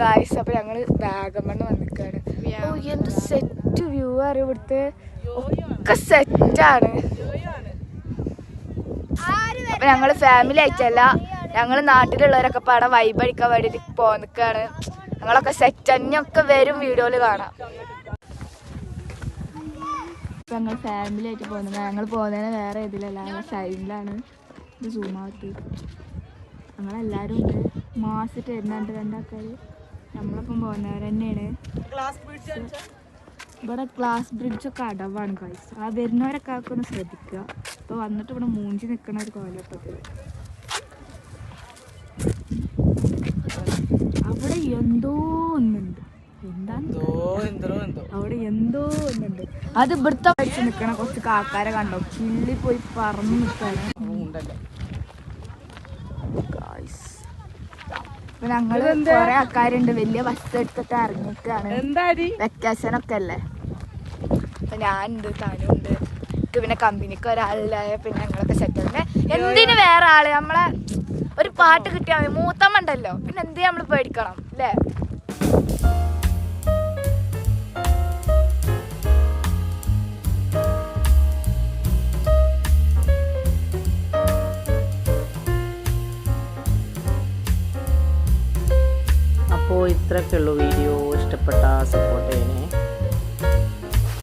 Guys അപ്പൊ ഞങ്ങൾ വാഗമണ് വന്നിക്കാണ്. എന്ത് സെറ്റ് വ്യൂ ആണ് ഇവിടുത്തെ? ഒക്കെ സെറ്റാണ് അപ്പൊ ഞങ്ങൾ ഫാമിലി ആയിട്ടല്ല ഞങ്ങൾ നാട്ടിലുള്ളവരൊക്കെ പാടെ വൈബ് അടിക്കാൻ വേണ്ടിട്ട് പോന്നിക്കാണ് ഞങ്ങളൊക്കെ സെറ്റ് തന്നെയൊക്കെ വരും വീഡിയോയിൽ കാണാം. ഞങ്ങൾ ഫാമിലി ആയിട്ട് പോകുന്നത്. ഞങ്ങൾ പോകുന്നതിന് വേറെ ഇതിലല്ല ഞങ്ങൾ സൈഡിലാണ് ഇത് സൂമാക്കി ഞങ്ങളെല്ലാവരും ഉണ്ട്. മാസിട്ട് വരുന്നുണ്ട് രണ്ടാൾക്കാർ നമ്മളൊപ്പം പോകുന്നവർ തന്നെയാണ് ഇവിടെ ഗ്ലാസ് ബ്രിഡ്ജൊക്കെ അടവാണ് കായ്സ് ആ വരുന്നവരൊക്കെ ഒക്കെ ഒന്ന് ശ്രദ്ധിക്കുക. ഇപ്പൊ വന്നിട്ട് ഇവിടെ മൂഞ്ചി നിൽക്കണ ഒരു കോലപ്പത്തിൽ അവിടെ എന്തോ ഒന്നുണ്ട്. അവിടെ എന്തോ ഒന്നുണ്ട്. അത് ഇവിടുത്തെ പഠിച്ച് നിൽക്കണ കുറച്ച് കാക്കാരെ കണ്ടോ? ചില്ലി പോയി പറന്ന് നിൽക്കാണ്. ഇപ്പൊ ഞങ്ങൾ കൊറേ ആൾക്കാരുണ്ട്. വലിയ ബസ് എടുത്തിട്ട് എന്താടി? വെക്കേഷൻ ഒക്കെ അല്ലേ അപ്പൊ ഞാനുണ്ട് താനുണ്ട്. പിന്നെ കമ്പനിക്ക് ഒരാളിലായ പിന്നെ ഞങ്ങളൊക്കെ സെറ്റ് എന്തിന് വേറെ ആൾ? നമ്മളെ ഒരു പാട്ട് കിട്ടിയാൽ മതി. മൂത്തമ്മ ഉണ്ടല്ലോ. പിന്നെ എന്ത് നമ്മൾ പേടിക്കണം? അല്ലേ അപ്പോൾ ഇത്രയൊക്കെ ഉള്ളൂ വീഡിയോ. ഇഷ്ടപ്പെട്ട സപ്പോർട്ട് ചെയ്യണേ.